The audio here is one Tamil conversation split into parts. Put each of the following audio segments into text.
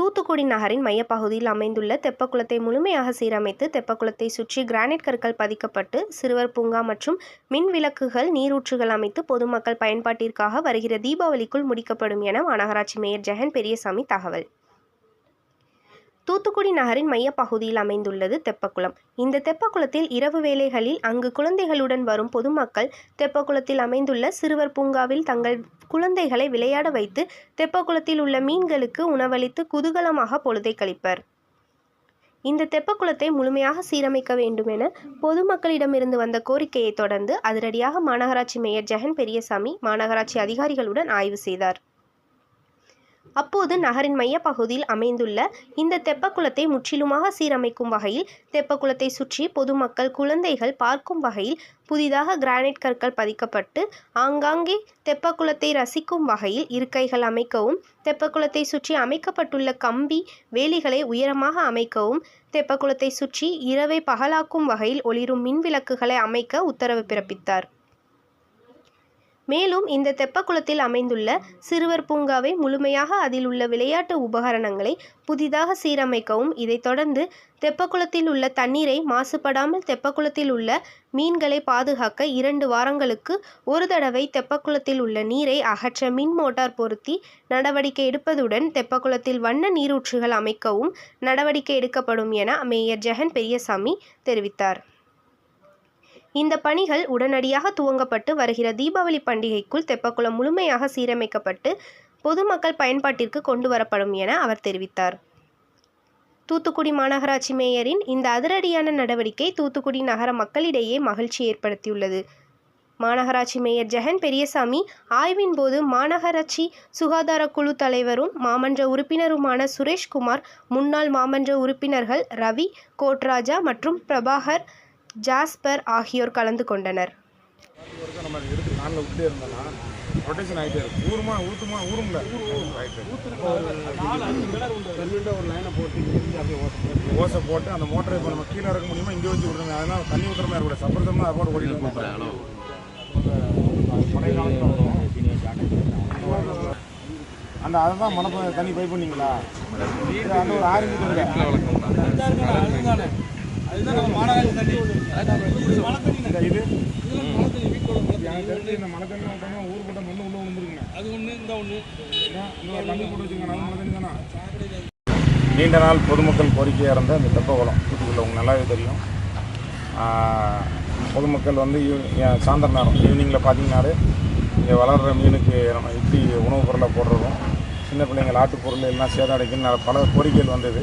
தூத்துக்குடி நகரின் மையப்பகுதியில் அமைந்துள்ள தெப்பக்குளத்தை முழுமையாக சீரமைத்து தெப்பக்குளத்தை சுற்றி கிரானைட் கற்கள் பதிக்கப்பட்டு சிறுவர் பூங்கா மற்றும் மின் விளக்குகள் நீரூற்றுகள் அமைத்து பொதுமக்கள் பயன்பாட்டிற்காக வருகிற தீபாவளிக்குள் முடிக்கப்படும் என மாநகராட்சி மேயர் ஜெகன் பெரியசாமி தகவல். தூத்துக்குடி நகரின் மையப்பகுதியில் அமைந்துள்ளது தெப்பக்குளம். இந்த தெப்பக்குளத்தில் இரவு வேளைகளில் அங்கு குழந்தைகளுடன் வரும் பொதுமக்கள் தெப்பக்குளத்தில் அமைந்துள்ள சிறுவர் பூங்காவில் தங்கள் குழந்தைகளை விளையாட வைத்து தெப்பக்குளத்தில் உள்ள மீன்களுக்கு உணவளித்து குதூகலமாக பொழுதை கழிப்பர். இந்த தெப்பக்குளத்தை முழுமையாக சீரமைக்க வேண்டும் என பொதுமக்களிடமிருந்து வந்த கோரிக்கையை தொடர்ந்து அதிரடியாக மாநகராட்சி மேயர் ஜெகன் பெரியசாமி மாநகராட்சி அதிகாரிகளுடன் ஆய்வு செய்தார். அப்போது நகரின் மையப்பகுதியில் அமைந்துள்ள இந்த தெப்பக்குளத்தை முற்றிலுமாக சீரமைக்கும் வகையில் தெப்பக்குளத்தை சுற்றி பொதுமக்கள் குழந்தைகள் பார்க்கும் வகையில் புதிதாக கிரானைட் கற்கள் பதிக்கப்பட்டு ஆங்காங்கே தெப்பக்குளத்தை ரசிக்கும் வகையில் இருக்கைகள் அமைக்கவும் தெப்பக்குளத்தை சுற்றி அமைக்கப்பட்டுள்ள கம்பி வேலிகளை உயரமாக அமைக்கவும் தெப்பக்குளத்தை சுற்றி இரவை பகலாக்கும் வகையில் ஒளிரும் மின் விளக்குகளை அமைக்க உத்தரவு பிறப்பித்தார். மேலும் இந்த தெப்பக்குளத்தில் அமைந்துள்ள சிறுவர் பூங்காவை முழுமையாக அதில் உள்ள விளையாட்டு உபகரணங்களை புதிதாக சீரமைக்கவும் இதைத் தொடர்ந்து தெப்பக்குளத்தில் உள்ள தண்ணீரை மாசுபடாமல் தெப்பக்குளத்தில் உள்ள மீன்களை பாதுகாக்க இரண்டு வாரங்களுக்கு ஒரு தடவை தெப்பக்குளத்தில் உள்ள நீரை அகற்ற மின் மோட்டார் பொருத்தி நடவடிக்கை எடுப்பதுடன் தெப்பக்குளத்தில் வண்ண நீரூற்றுகள் அமைக்கவும் நடவடிக்கை எடுக்கப்படும் என மேயர் ஜெகன் பெரியசாமி தெரிவித்தார். இந்த பணிகள் உடனடியாக துவங்கப்பட்டு வருகிற தீபாவளி பண்டிகைக்குள் தெப்பக்குளம் முழுமையாக சீரமைக்கப்பட்டு பொதுமக்கள் பயன்பாட்டிற்கு கொண்டு வரப்படும் என அவர் தெரிவித்தார். தூத்துக்குடி மாநகராட்சி மேயரின் இந்த அதிரடியான நடவடிக்கை தூத்துக்குடி நகர மக்களிடையே மகிழ்ச்சி ஏற்படுத்தியுள்ளது. மாநகராட்சி மேயர் ஜெகன் பெரியசாமி ஆய்வின் போது மாநகராட்சி சுகாதார குழு தலைவரும் மாமன்ற உறுப்பினருமான சுரேஷ்குமார் முன்னாள் மாமன்ற உறுப்பினர்கள் ரவி கோட்ராஜா மற்றும் பிரபாகர் ஜாஸ்பர் ஆகியோர் கலந்து கொண்டனர். ஒருக்கா நம்ம எடுத்து காலில் விட்டுட்டே இருந்தோம்னா ரொட்டேஷன் ஆகிட்டே இருக்கும் ஊருமா ஊற்றுமா ஊரும்ல ரைட்டு ஒரு லைனை போட்டு இங்கிருந்து ஓசை போட்டு அந்த மோட்டரை இப்போ நம்ம கீழே இறக்க முடியுமா இங்கே வச்சு விடணும் அதனால தண்ணி ஊற்றுற மாதிரி இருக்கக்கூடாது சப்பரத்தமாக அதை போட்டு ஓடிட்டு இருக்கோம் அந்த அதை தான் மணப்ப தண்ணி பை பண்ணீங்களா? இது அந்த ஒரு ஆறு மீட்டர் அதுதான் நம்ம மாநகராட்சி தண்ணி. இந்த இது? எனக்கு தெரிஞ்சு இந்த மழை தண்ணி விட்டோம்னா ஊர் கூட்டம் மண்ணு உள்ள விழுந்துருக்குங்க. அது ஒன்று இந்த ஒன்று இன்னொரு தண்ணி போட்டு வச்சுங்க நல்ல மழை தண்ணி தானே? நீண்ட நாள் பொதுமக்கள் கோரிக்கையாக இருந்த இந்த தெப்பக்குளம் தூத்துக்குள்ள உங்களுக்கு நல்லாவே தெரியும். பொதுமக்கள் வந்து ஈவ்- ஏ- சாயந்தர நேரம் ஈவினிங்கில் பார்த்தீங்கன்னாலே இங்கே வளர்கிற மீனுக்கு நம்ம இப்படி உணவுப் பொருளை போடுறதும் சின்ன பிள்ளைங்கள் ஆட்டுப் பொருள் எல்லாம் சேதடைக்குன்னு ந- பல கோரிக்கைகள் வந்தது.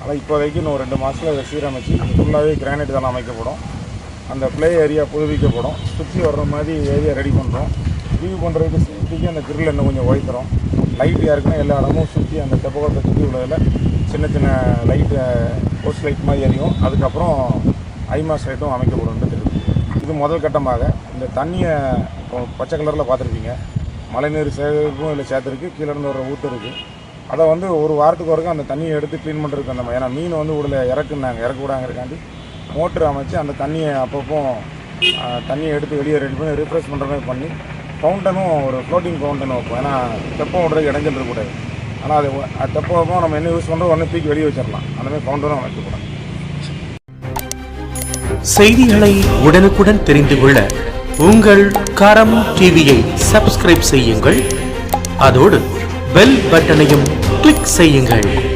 ஆனால் இப்போதைக்கு இன்னும் ரெண்டு மாதத்தில் இதை சீரமைச்சு ஃபுல்லாகவே கிரானைட் தான் அமைக்கப்படும். அந்த ப்ளே ஏரியா புதுப்பிக்கப்படும். சுற்றி வர்ற மாதிரி ஏரியா ரெடி பண்ணுறோம் வியூ பண்ணுறதுக்கு சுற்றிக்கு அந்த கிரில் இன்னும் கொஞ்சம் உழைக்கிறோம் லைட் யாருக்குன்னா எல்லா இடமும் சுற்றி அந்த தெப்பகுளத்தை சுற்றி உள்ளதில் சின்ன சின்ன லைட்டு போஸ்ட் லைட் மாதிரி எரியும். அதுக்கப்புறம் ஐமாஸ் லைட்டும் அமைக்கப்படும். இது முதல் கட்டமாக. இந்த தண்ணியை இப்போ பச்சை கலரில் பார்த்துருப்பீங்க. மழைநீர் சேகரிப்பும் இல்லை சேர்த்துருக்கு. கீழே இருந்து வர ஊற்று இருக்குது அதை வந்து ஒரு வாரத்துக்கு வரைக்கும் அந்த தண்ணியை எடுத்து க்ளீன் பண்ணுறதுக்கு அந்த ஏன்னா மீன் வந்து உடல இறக்குனாங்க இறக்க விடாங்கிறக்காண்டி மோட்ரு அமைச்சு அந்த தண்ணியை அப்பப்போ தண்ணியை எடுத்து வெளியே ரெடி பண்ணி ரிஃப்ரெஷ் பண்ணுற மாதிரி பண்ணி ஃபவுண்டனும் ஒரு ஃப்ளோட்டிங் ஃபவுண்டன் வைப்போம். ஏன்னா தெப்பம் விடுறதுக்கு இடைஞ்சல் இருக்கக்கூடாது. ஆனால் அது அது தெப்பம் நம்ம என்ன யூஸ் பண்ணுறோம் ஒன்று தூக்கி வெளியே வச்சிடலாம். அந்தமாதிரி ஃபவுண்டனும் வைக்கக்கூடாது. செய்திகளை உடனுக்குடன் தெரிந்து கொள்ள உங்கள் கரம் டிவியை சப்ஸ்கிரைப் செய்யுங்கள். அதோடு பெல் பட்டனையும் கிளிக் செய்யுங்கள்.